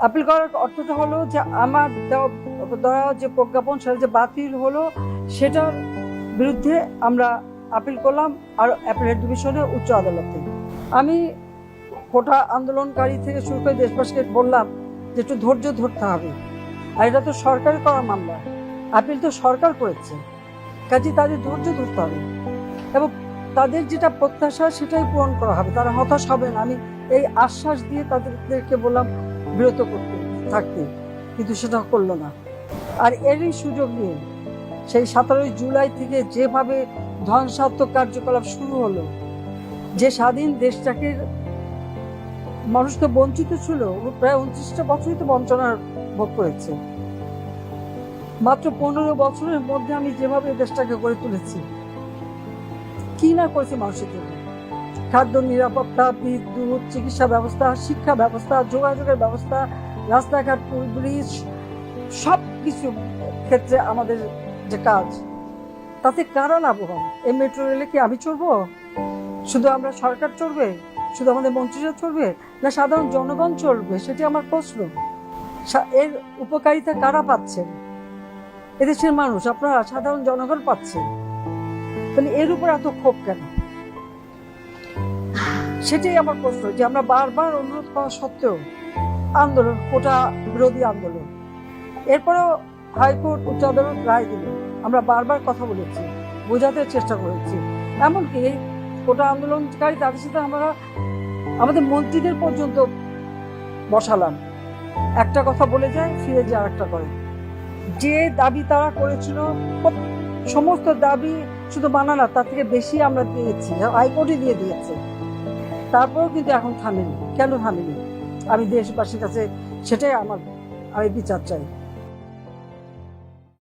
Appeal করার অর্থটা হলো যে আমার দেওয়া যে প্রজ্ঞাপন, সেটা যে বাতিল হলো, সেটার বিরুদ্ধে আমরা আপিল করলাম আর অ্যাপিলেট ডিভিশনে উচ্চ আদালতে। আমি কোটা আন্দোলনকারী থেকে শুরু করে দেশবাসীকে বললাম যে একটু ধৈর্য ধরতে হবে। আর এটা তো সরকারের করা মামলা। আপিল তো সরকার করেছে। কাজে তাদের ধৈর্য ধরতে হবে। এবং তাদের যেটা প্রত্যাশা, সেটাই পূরণ করা হবে। তারা হতাশ হবে না আমি এই আশ্বাস দিয়ে তাদেরকে বললাম বিরত করতে থাকতে, কিন্তু সেটা করল না। আর এরই সুযোগ নিয়ে সেই সতেরোই জুলাই থেকে যেভাবে ধ্বংসাত্মক কার্যকলাপ শুরু হলো, যে স্বাধীন দেশটাকে মানুষ তো বঞ্চিত ছিল প্রায় উনত্রিশটা বছরই তো বঞ্চনার ভোগ করেছে। মাত্র পনেরো বছরের মধ্যে আমি যেভাবে দেশটাকে গড়ে তুলেছি, কি না করেছি মানুষের জন্য? খাদ্য নিরাপত্তা বিদ্যুৎ চিকিৎসা ব্যবস্থা, শিক্ষা ব্যবস্থা, যোগাযোগের ব্যবস্থা, রাস্তাঘাট, পুল, ব্রিজ, সব কিছু ক্ষেত্রে আমাদের যে কাজ, তাতে কারা লাভবান? এই মেট্রো রেলে কি আমি চড়বো? শুধু আমরা সরকার চড়বে? শুধু আমাদের মন্ত্রীরা চড়বে? না সাধারণ জনগণ চলবে সেটি আমার প্রশ্ন। এর উপকারিতা কারা পাচ্ছেন এদেশের মানুষ, আপনারা সাধারণ জনগণ পাচ্ছেন। তাহলে এর উপর এত ক্ষোভ কেন? সেটাই আমার প্রশ্ন, যে আমরা বারবার অনুরোধ করা সত্ত্বেও আন্দোলন, কোটা বিরোধী আন্দোলন। এরপরেও হাইকোর্ট, উচ্চ আদালত রায় দিল আমরা বারবার কথা বলেছি, বোঝাতে চেষ্টা করেছি। এমনকি কোটা আন্দোলনকারী, তাদের সাথে আমরা, আমাদের মন্ত্রীদের পর্যন্ত বসালাম। একটা কথা বলে যায়, ফিরে যে আরেকটা করে। যে দাবি তারা করেছিল, সমস্ত দাবি শুধু মানা না, তার থেকে বেশি আমরা দিয়েছি হাইকোর্টে দিয়ে দিয়েছে। তারপরেও কিন্তু এখন থামেনি। কেন থামেনি? আমি দেশবাসীর কাছে সেটাই আমার আমি বিচার চাই।